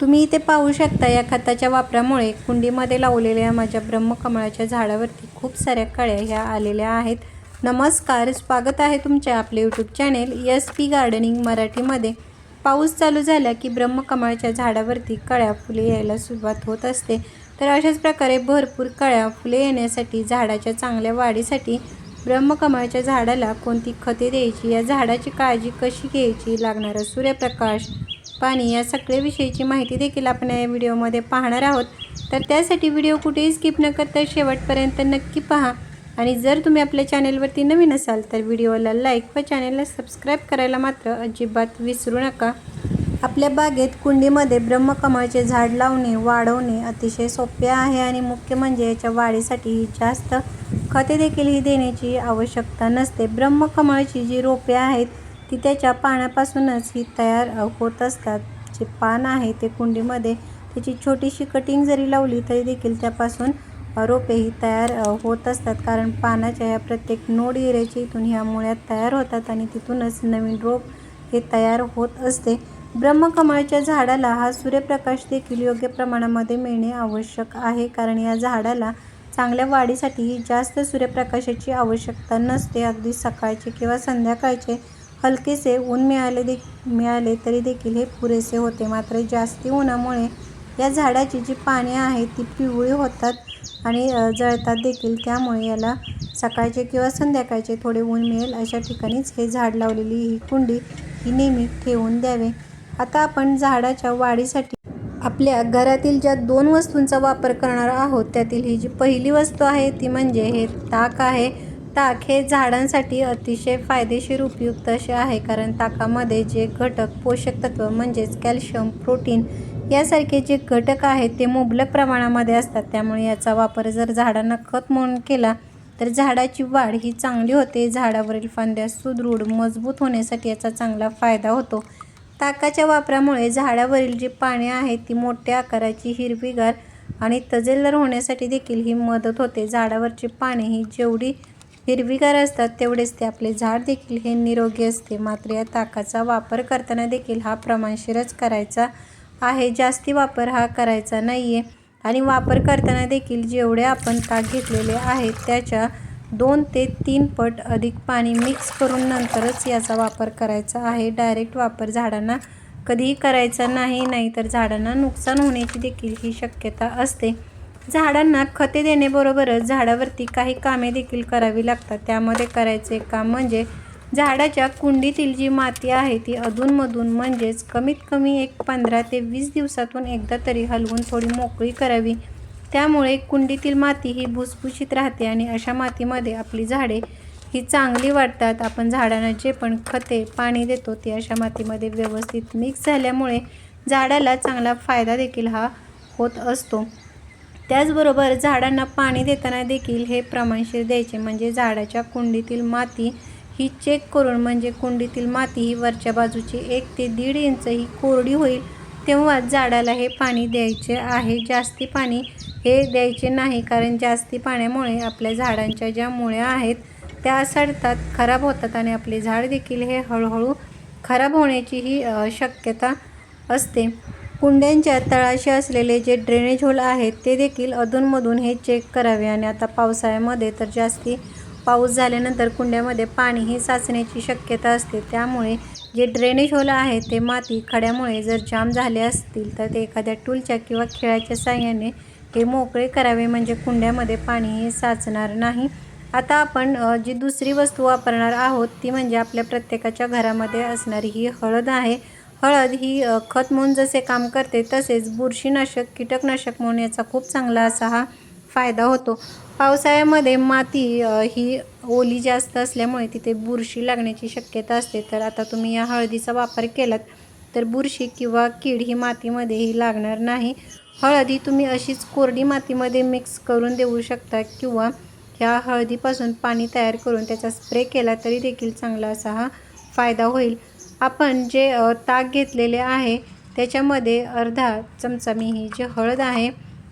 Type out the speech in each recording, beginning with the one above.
तुम्ही इथे पाहू शकता या खताच्या वापरामुळे कुंडीमध्ये लावलेल्या माझ्या ब्रह्मकमळाच्या झाडावरती खूप साऱ्या कळ्या ह्या आलेल्या आहेत. नमस्कार स्वागत आहे तुमचे आपले YouTube channel S P gardening मराठीमध्ये. पाऊस चालू झाला की ब्रह्मकमळाच्या झाडावरती कळ्या फुले यायला सुरुवात होत असते. तर अशाच प्रकारे भरपूर कळ्या फुले येण्यासाठी झाडाच्या चांगल्या वाढीसाठी ब्रह्मकमळाच्या झाडाला कोणती खते द्यायची या झाडाची काळजी कशी घ्यायची लागणारा सूर्यप्रकाश पाणी या सगळ्या विषयीची माहिती देखील आपण या व्हिडिओमध्ये पाहणार आहोत. तर त्यासाठी व्हिडिओ कुठेही स्किप न करता शेवटपर्यंत नक्की पहा. आणि जर तुम्ही आपल्या चॅनेलवरती नवीन असाल तर व्हिडिओला लाईक व चॅनेलला सबस्क्राईब करायला मात्र अजिबात विसरू नका. आपल्या बागेत कुंडीमध्ये ब्रह्मकमळाचे झाड लावणे वाढवणे अतिशय सोपे आहे आणि मुख्य म्हणजे याच्या वाढीसाठी ही जास्त खते देखील ही देण्याची आवश्यकता नसते. ब्रह्मकमळाची जी रोपे आहेत ती त्याच्या पानापासूनच ही तयार होत असतात. जे पान आहे ते कुंडीमध्ये त्याची छोटीशी कटिंग जरी लावली तरी देखील त्यापासून रोपे ही तयार होत असतात. कारण पानाच्या या प्रत्येक नोड एरियाच्या इथून ह्या मुळ्यात तयार होतात आणि तिथूनच नवीन रोप हे तयार होत असते. ब्रह्मकमळाच्या झाडाला हा सूर्यप्रकाश देखील योग्य प्रमाणामध्ये मिळणे आवश्यक आहे. कारण या झाडाला चांगल्या वाढीसाठी जास्त सूर्यप्रकाशाची आवश्यकता नसते. अगदी सकाळचे किंवा संध्याकाळचे हलकेसे ऊन मिळाले दे मिळाले तरी देखील हे पुरेसे होते. मात्र जास्ती उन्हामुळे या झाडाची जी पाने आहेत ती पिवळी होतात आणि जळतात देखील. त्यामुळे याला सकाळचे किंवा संध्याकाळचे थोडे ऊन मिळेल अशा ठिकाणीच हे झाड लावलेली ही कुंडी ही नेहमी ठेवून द्यावे. आता आपण झाडाच्या वाढीसाठी आपल्या घरातील ज्या दोन वस्तूंचा वापर करणार आहोत त्यातील ही जी पहिली वस्तू आहे ती म्हणजे हे ताक आहे. ताक हे झाडांसाठी अतिशय फायदेशीर उपयुक्त असे आहे. कारण ताकामध्ये जे घटक पोषक तत्व म्हणजेच कॅल्शियम प्रोटीन यासारखे जे घटक आहेत ते मुबलक प्रमाणामध्ये असतात. त्यामुळे याचा वापर जर झाडांना खत म्हणून केला तर झाडाची वाढ ही चांगली होते. झाडावरील फांद्या सुदृढ मजबूत होण्यासाठी याचा चांगला फायदा होतो. ताकाच्या वापरामुळे झाडावरील जी पाने आहेत ती मोठ्या आकाराची हिरवीगार आणि तजेलदार होण्यासाठी देखील ही मदत होते. झाडावरची पाने ही जेवढी हिरवीगार असतात तेवढेच ते आपले झाड देखील हे निरोगी असते. मात्र या ताकाचा वापर करताना देखील हा प्रमाणशीरच करायचा आहे. जास्ती वापर हा करायचा नाही आहे आणि वापर करताना देखील जेवढे आपण ताक घेतलेले आहेत त्याच्या दोन ते तीन पट अधिक पाणी मिक्स करून नंतरच याचा वापर करायचा आहे. डायरेक्ट वापर झाडांना कधीही करायचा नाही नाहीतर झाडांना नुकसान होण्याची देखील ही शक्यता असते. झाडांना खते देण्याबरोबरच झाडावरती काही कामे देखील करावी लागतात. त्यामध्ये करायचे काम म्हणजे झाडाच्या कुंडीतील जी माती आहे ती अधूनमधून म्हणजेच कमीत कमी एक पंधरा ते वीस दिवसातून एकदा तरी हलवून थोडी मोकळी करावी. त्यामुळे कुंडीतील माती ही भुसभुशीत राहते आणि अशा मातीमध्ये आपली झाडे ही चांगली वाढतात. आपण झाडांना जे पण खते पाणी देतो ते अशा मातीमध्ये व्यवस्थित मिक्स झाल्यामुळे झाडाला चांगला फायदा देखील हा होत असतो. त्याचबरोबर झाडांना पाणी देताना देखील हे प्रमाणशीर द्यायचे म्हणजे झाडाच्या कुंडीतील माती ही चेक करून म्हणजे कुंडीतील माती ही वरच्या बाजूची एक ते दीड इंच ही कोरडी होईल तेव्हा झाडाला हे पाणी द्यायचे आहे. जास्ती पाणी हे द्यायचे नाही कारण जास्ती पाण्यामुळे आपल्या झाडांच्या ज्या मुळ्या आहेत त्या सडतात खराब होतात आणि आपले झाड देखील हे हळूहळू खराब होण्याची ही शक्यता असते. कुंड्यांच्या तळाशी असलेले जे ड्रेनेज होल आहेत ते देखील अधूनमधून हे चेक करावे. आणि आता पावसाळ्यामध्ये तर जास्ती पाऊस झाल्यानंतर कुंड्यामध्ये पाणी हे साचण्याची शक्यता असते. त्यामुळे जे ड्रेनेज होल आहे ते माती खड्यामुळे जर जाम झाले असतील तर ते एखाद्या टूलच्या किंवा खेळाच्या साह्याने हे मोकळे करावे. म्हणजे कुंड्यामध्ये पाणी हे साचणार नाही. आता आपण जी दुसरी वस्तू वापरणार आहोत ती म्हणजे आपल्या प्रत्येकाच्या घरामध्ये असणारी ही हळद आहे. हळद ही खत म्हणून जसे काम करते तसेच बुरशीनाशक कीटकनाशक म्हणून याचा खूप चांगला असा हा फायदा होतो. पावसाळ्यामध्ये माती ही ओली जास्त असल्यामुळे तिथे बुरशी लागण्याची शक्यता असते. तर आता तुम्ही या हळदीचा वापर केलात तर बुरशी किंवा कीड ही मातीमध्ये ही लागणार नाही. हळद ही तुम्ही अशीच कोरडी मातीमध्ये मिक्स करून देऊ शकता किंवा ह्या हळदीपासून पाणी तयार करून त्याचा स्प्रे केला तरी देखील चांगला असा हा फायदा होईल. आपण जे ताक घेतलेले आहे त्याच्यामध्ये अर्धा चमचा मी ही जी हळद आहे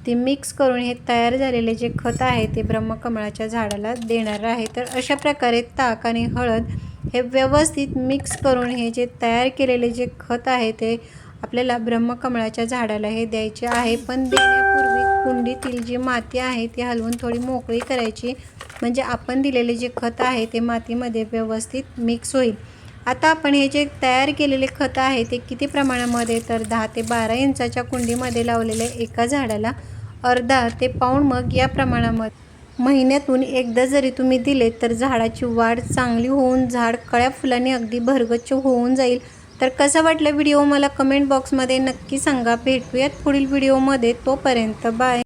ती मिक्स करून हे तयार झालेले जे खत आहे ते ब्रह्मकमळाच्या झाडाला देणार आहे. तर अशा प्रकारे ताक आणि हळद हे व्यवस्थित मिक्स करून हे जे तयार केलेले जे खत आहे ते आपल्याला ब्रह्मकमळाच्या झाडाला हे द्यायचे आहे. पण देण्यापूर्वी कुंडीतील जी माती आहे ती हलवून थोडी मोकळी करायची. म्हणजे आपण दिलेले जे खत आहे ते मातीमध्ये व्यवस्थित मिक्स होईल. आता आपण हे जे तयार केलेले खत आहे ते किती प्रमाणामध्ये तर दहा ते बारा इंचाच्या कुंडीमध्ये लावलेल्या एका झाडाला अर्धा ते पाऊण मग या प्रमाणामध्ये. महिन्यातून एकदा जरी तुम्ही दिले तर झाडाची वाढ चांगली होऊन झाड कळ्या फुलांनी अगदी भरगच्च होऊन जाईल. तर कसा वाटला व्हिडिओ? मला कमेंट बॉक्समध्ये नक्की सांगा. भेटूयात पुढील व्हिडिओमध्ये. तोपर्यंत बाय.